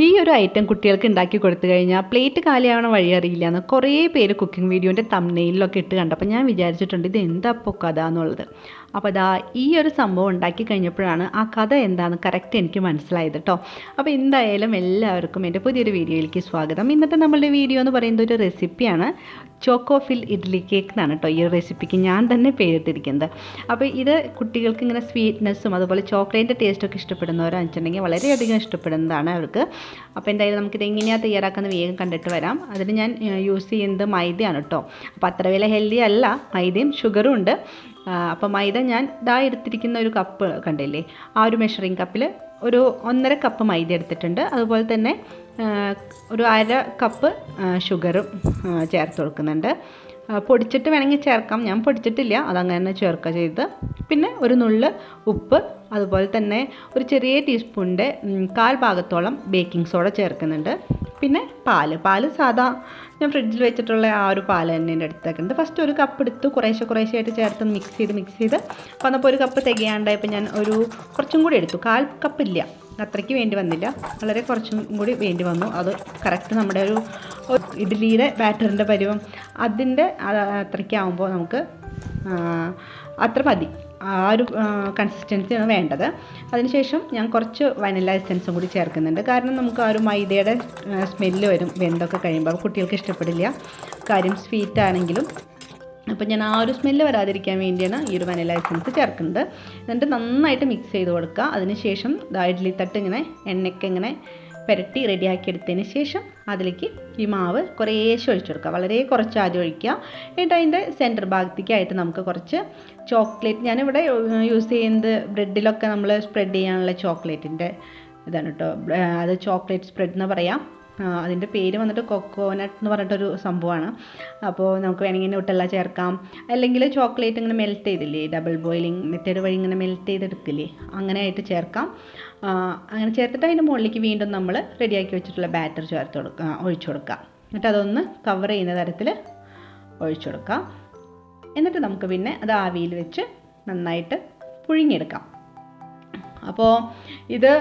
ഈ ഒരു ഐറ്റം കുട്ടികൾക്ക് ഉണ്ടാക്കി കൊടുത്തു കഴിഞ്ഞാൽ പ്ലേറ്റ് കാലിയാവണ വഴി അറിയില്ല എന്ന് കുറേ പേര് കുക്കിംഗ് വീഡിയോന്റെ തമ്മനെയിലൊക്കെ ഇട്ട് കണ്ടപ്പോൾ ഞാൻ വിചാരിച്ചിട്ടുണ്ട് ഇത് എന്താ ഇപ്പോൾ കഥ എന്നുള്ളത്. അപ്പോൾ അതാ ഈ ഒരു സംഭവം ഉണ്ടാക്കി കഴിഞ്ഞപ്പോഴാണ് ആ കഥ എന്താണെന്ന് കറക്റ്റ് എനിക്ക് മനസ്സിലായത് കേട്ടോ അപ്പോൾ എന്തായാലും എല്ലാവർക്കും എന്റെ പുതിയൊരു വീഡിയോയിലേക്ക് സ്വാഗതം. ഇന്നത്തെ നമ്മളുടെ വീഡിയോ എന്ന് പറയുന്നത് ഒരു റെസിപ്പിയാണ് ചോക്കോഫിൽ ഇഡ്ഡലി കേക്ക് എന്നാണ് കേട്ടോ ഈ റെസിപ്പിക്ക് ഞാൻ തന്നെ പേരിട്ടിരിക്കുന്നത്. അപ്പോൾ ഇത് കുട്ടികൾക്ക് ഇങ്ങനെ സ്വീറ്റ്നെസ്സും അതുപോലെ ചോക്ലേറ്റിന്റെ ടേസ്റ്റൊക്കെ ഇഷ്ടപ്പെടുന്നവരാണെന്ന് വെച്ചിട്ടുണ്ടെങ്കിൽ വളരെയധികം ഇഷ്ടപ്പെടുന്നതാണ് അവർക്ക്. അപ്പോൾ എന്തായാലും നമുക്കിത് എങ്ങനെയാണ് തയ്യാറാക്കുന്നത് വേഗം കണ്ടിട്ട് വരാം. അതിന് ഞാൻ യൂസ് ചെയ്യുന്നത് മൈദയാണ് കേട്ടോ അപ്പോൾ അത്ര വില ഹെൽത്തി അല്ല. മൈദയും ഷുഗറും ഉണ്ട്. അപ്പോൾ മൈദ ഞാൻ ഇതാ എടുത്തിരിക്കുന്ന ഒരു കപ്പ് കണ്ടില്ലേ? ആ ഒരു മെഷറിങ് കപ്പിൽ ഒരു ഒന്നര കപ്പ് മൈദ എടുത്തിട്ടുണ്ട്. അതുപോലെ തന്നെ ഒരു അര കപ്പ് ഷുഗറും ചേർത്ത് കൊടുക്കുന്നുണ്ട്. പൊടിച്ചിട്ട് വേണമെങ്കിൽ ചേർക്കാം. ഞാൻ പൊടിച്ചിട്ടില്ല. അതങ്ങനെ തന്നെ ചേർക്കുക ചെയ്ത്. പിന്നെ ഒരു നുള്ള് ഉപ്പ് അതുപോലെ തന്നെ ഒരു ചെറിയ ടീസ്പൂണിന്റെ കാൽ ഭാഗത്തോളം ബേക്കിംഗ് സോഡ ചേർക്കുന്നുണ്ട്. പിന്നെ പാൽ. പാൽ സാധാ ഞാൻ ഫ്രിഡ്ജിൽ വെച്ചിട്ടുള്ള ആ ഒരു പാൽ തന്നെ അടുത്തേക്കുണ്ട് ഫസ്റ്റ് ഒരു കപ്പ് എടുത്ത്. കുറേശ്ശെ കുറേശ്ശെ ആയിട്ട് ചേർത്ത് മിക്സ് ചെയ്ത് മിക്സ് ചെയ്ത്. വന്നപ്പോൾ ഒരു കപ്പ് തികയാണ്ടായപ്പോൾ ഞാൻ ഒരു കുറച്ചും കൂടി എടുത്തു. കാൽ കപ്പില്ല അത്രയ്ക്ക് വേണ്ടി വന്നില്ല. വളരെ കുറച്ചും കൂടി വേണ്ടി വന്നു. അത് കറക്റ്റ് നമ്മുടെ ഒരു ഇഡ്ഡലിയുടെ ബാറ്ററിന്റെ പരിവം അതിന്റെ അത്രയ്ക്കാവുമ്പോൾ നമുക്ക് അത്ര മതി. ആ ഒരു കൺസിസ്റ്റൻസിയാണ് വേണ്ടത്. അതിനുശേഷം ഞാൻ കുറച്ച് വനില എസൻസും കൂടി ചേർക്കുന്നുണ്ട്. കാരണം നമുക്ക് ആ ഒരു മൈദയുടെ സ്മെല്ല് വരും വെന്തൊക്കെ കഴിയുമ്പോൾ കുട്ടികൾക്ക് ഇഷ്ടപ്പെടില്ല. കാര്യം സ്വീറ്റ് ആണെങ്കിലും. അപ്പോൾ ഞാൻ ആ ഒരു സ്മെല്ല് വരാതിരിക്കാൻ വേണ്ടിയാണ് ഈ ഒരു വനില എസൻസ് ചേർക്കുന്നത്. എന്നിട്ട് നന്നായിട്ട് മിക്സ് ചെയ്ത് കൊടുക്കുക. അതിനുശേഷം ഇഡ്ഡലി തട്ട് ഇങ്ങനെ എണ്ണയ്ക്ക് ഇങ്ങനെ പുരട്ടി റെഡിയാക്കി എടുത്തതിന് ശേഷം അതിലേക്ക് ഈ മാവ് കുറേശ്ശെ ഒഴിച്ചു കൊടുക്കുക. വളരെ കുറച്ച് ആദ്യം ഒഴിക്കുക. എന്നിട്ട് അതിന്റെ സെന്റർ ഭാഗത്തേക്കായിട്ട് നമുക്ക് കുറച്ച് ചോക്ലേറ്റ് ഞാനിവിടെ യൂസ് ചെയ്യുന്നത് ബ്രെഡിലൊക്കെ നമ്മൾ സ്പ്രെഡ് ചെയ്യാനുള്ള ചോക്ലേറ്റിന്റെ ഇതാണ് കേട്ടോ അത് ചോക്ലേറ്റ് സ്പ്രെഡ് എന്ന് പറയാം. അതിന്റെ പേര് വന്നിട്ട് കൊക്കോനട്ട് എന്ന് പറഞ്ഞിട്ടൊരു സംഭവമാണ്. അപ്പോൾ നമുക്ക് വേണമെങ്കിൽ ന്യൂട്ടെല്ല ചേർക്കാം. അല്ലെങ്കിൽ ചോക്ലേറ്റ് ഇങ്ങനെ മെൽറ്റ് ചെയ്തില്ലേ ഡബിൾ ബോയിലിംഗ് മെത്തേഡ് വഴി ഇങ്ങനെ മെൽറ്റ് ചെയ്തെടുക്കില്ലേ അങ്ങനെ ആയിട്ട് ചേർക്കാം. അങ്ങനെ ചേർത്തിട്ട് അതിന്റെ മുകളിലേക്ക് വീണ്ടും നമ്മൾ റെഡിയാക്കി വെച്ചിട്ടുള്ള ബാറ്റർ ചേർത്ത് കൊടുക്കുക ഒഴിച്ചു കൊടുക്കുക എന്നിട്ട് അതൊന്ന് കവർ ചെയ്യുന്ന തരത്തിൽ ഒഴിച്ചു കൊടുക്കുക എന്നിട്ട് നമുക്ക് പിന്നെ അത് ആവിയിൽ വെച്ച് നന്നായിട്ട് പുഴുങ്ങിയെടുക്കാം. അപ്പോൾ ഇത്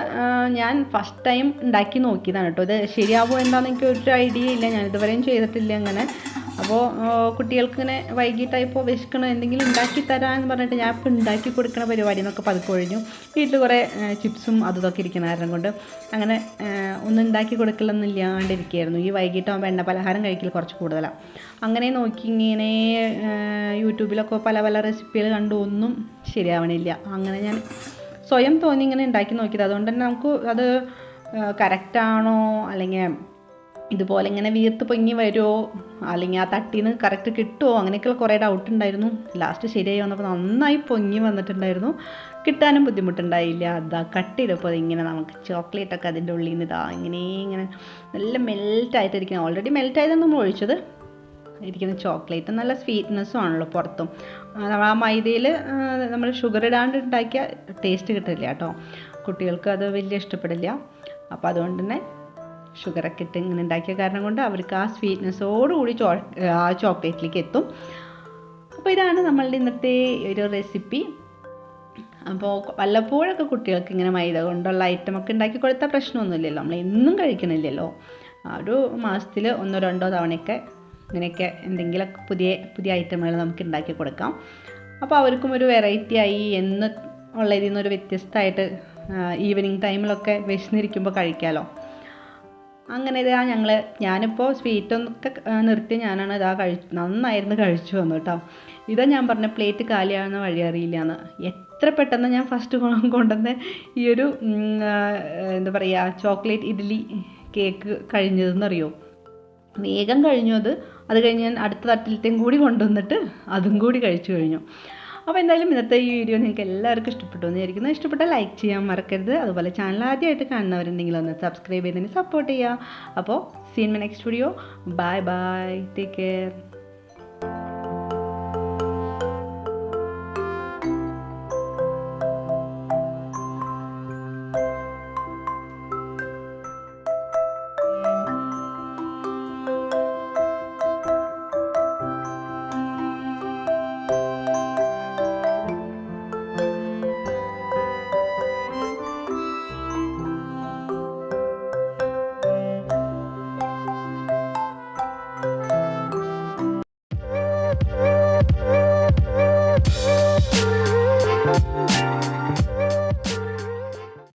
ഞാൻ ഫസ്റ്റ് ടൈം ഉണ്ടാക്കി നോക്കിയതാണ് കേട്ടോ. ഇത് ശരിയാവുമോ എന്താണെന്ന് എനിക്ക് ഒരു ഐഡിയ ഇല്ല. ഞാൻ ഇതുവരെയും ചെയ്തിട്ടില്ല അങ്ങനെ. അപ്പോൾ കുട്ടികൾക്ക് ഇങ്ങനെ വൈകിട്ടായപ്പോൾ വിശക്കണം എന്തെങ്കിലും ഉണ്ടാക്കി തരാമെന്ന് പറഞ്ഞിട്ട് ഞാൻ ഇപ്പോൾ ഉണ്ടാക്കി കൊടുക്കുന്ന പരിപാടി എന്നൊക്കെ പതുക്കെ ഒഴിഞ്ഞു. വീട്ടിൽ കുറേ ചിപ്സും അതൊക്കെ ഇരിക്കുന്ന കാരണം കൊണ്ട് അങ്ങനെ ഒന്നും ഉണ്ടാക്കി കൊടുക്കലൊന്നും ഇല്ലാണ്ടിരിക്കുകയായിരുന്നു. ഈ വൈകിട്ടാകുമ്പോൾ എണ്ണ പലഹാരം കഴിക്കൽ കുറച്ച് കൂടുതലാണ് അങ്ങനെ നോക്കി ഇങ്ങനെ യൂട്യൂബിലൊക്കെ പല പല റെസിപ്പികൾ കണ്ടു. ഒന്നും ശരിയാവണില്ല. അങ്ങനെ ഞാൻ സ്വയം തോന്നി ഇങ്ങനെ ഉണ്ടാക്കി നോക്കിയത്. അതുകൊണ്ട് തന്നെ നമുക്ക് അത് കറക്റ്റാണോ അല്ലെങ്കിൽ ഇതുപോലെ ഇങ്ങനെ വീർത്ത് പൊങ്ങി വരുമോ അല്ലെങ്കിൽ ആ തട്ടിന്ന് കറക്റ്റ് കിട്ടുമോ അങ്ങനെയൊക്കെയുള്ള കുറേ ഡൗട്ട് ഉണ്ടായിരുന്നു. ലാസ്റ്റ് ശരിയായി വന്നപ്പോൾ നന്നായി പൊങ്ങി വന്നിട്ടുണ്ടായിരുന്നു. കിട്ടാനും ബുദ്ധിമുട്ടുണ്ടായില്ല. അതാ കട്ട് ചെയ്തപ്പോൾ ഇങ്ങനെ നമുക്ക് ചോക്ലേറ്റ് ഒക്കെ അതിന്റെ ഉള്ളിൽ നിന്ന് ഇതാ ഇങ്ങനെ ഇങ്ങനെ നല്ല മെൽറ്റായിട്ടിരിക്കുന്നത് ഓൾറെഡി മെൽറ്റായതാണ് നമ്മൾ ഒഴിച്ചത്. ഇരിക്കുന്ന ചോക്ലേറ്റ് നല്ല സ്വീറ്റ്നെസ്സും ആണല്ലോ പുറത്തും. നമ്മൾ ആ മൈദയിൽ നമ്മൾ ഷുഗർ ഇടാണ്ട് ഉണ്ടാക്കിയ ടേസ്റ്റ് കിട്ടില്ല കേട്ടോ. കുട്ടികൾക്ക് അത് വലിയ ഇഷ്ടപ്പെടില്ല. അപ്പോൾ അതുകൊണ്ട് തന്നെ ഷുഗറൊക്കെ ഇട്ട് ഇങ്ങനെ ഉണ്ടാക്കിയ കാരണം കൊണ്ട് അവർക്ക് ആ സ്വീറ്റ്നെസ്സോടുകൂടി ചോ ആ ചോക്ലേറ്റിലേക്ക് എത്തും. അപ്പോൾ ഇതാണ് നമ്മളുടെ ഇന്നത്തെ ഒരു റെസിപ്പി അപ്പോൾ വല്ലപ്പോഴൊക്കെ കുട്ടികൾക്ക് ഇങ്ങനെ മൈദ കൊണ്ടുള്ള ഐറ്റമൊക്കെ ഉണ്ടാക്കി കൊടുത്താൽ പ്രശ്നമൊന്നുമില്ലല്ലോ. നമ്മൾ എന്നും കഴിക്കണില്ലല്ലോ. ഒരു മാസത്തിൽ ഒന്നോ രണ്ടോ തവണയൊക്കെ ഇങ്ങനെയൊക്കെ എന്തെങ്കിലുമൊക്കെ പുതിയ പുതിയ ഐറ്റമുകൾ നമുക്ക് ഉണ്ടാക്കി കൊടുക്കാം. അപ്പോൾ അവർക്കും ഒരു വെറൈറ്റി ആയി എന്ന് ഉള്ള ഇതിൽ നിന്നൊരു വ്യത്യസ്തമായിട്ട് ഈവനിങ് ടൈമിലൊക്കെ വിശന്നിരിക്കുമ്പോൾ കഴിക്കാമല്ലോ അങ്ങനെ ഇതാ ഞങ്ങൾ ഞാനിപ്പോൾ സ്വീറ്റൊക്കെ നിർത്തി ഞാനാണ് ഇതാ കഴിച്ചു നന്നായിരുന്നു കഴിച്ചു വന്നു കേട്ടോ. ഇതാ ഞാൻ പറഞ്ഞ പ്ലേറ്റ് കാലിയാവുന്ന വഴി അറിയില്ല എന്ന് എത്ര പെട്ടെന്ന് ഞാൻ ഫസ്റ്റ് കൊണ്ടുവന്ന ഈ ഒരു എന്താ പറയുക ചോക്ലേറ്റ് ഇഡ്ഡലി കേക്ക് കഴിഞ്ഞതെന്നറിയോ? വേഗം കഴിഞ്ഞു അത്. അത് കഴിഞ്ഞ് ഞാൻ അടുത്ത തട്ടിലത്തെയും കൂടി കൊണ്ടുവന്നിട്ട് അതും കൂടി കഴിച്ചു കഴിഞ്ഞു. അപ്പോൾ എന്തായാലും ഇന്നത്തെ ഈ വീഡിയോ നിങ്ങൾക്ക് എല്ലാവർക്കും ഇഷ്ടപ്പെട്ടു എന്ന് വിചാരിക്കുന്നു. ഇഷ്ടപ്പെട്ടാൽ ലൈക്ക് ചെയ്യാൻ മറക്കരുത്. അതുപോലെ ചാനൽ ആദ്യമായിട്ട് കാണുന്നവരുണ്ടെങ്കിൽ ഒന്ന് സബ്സ്ക്രൈബ് ചെയ്തതിന് സപ്പോർട്ട് ചെയ്യുക. അപ്പോൾ seen my next video bye bye take care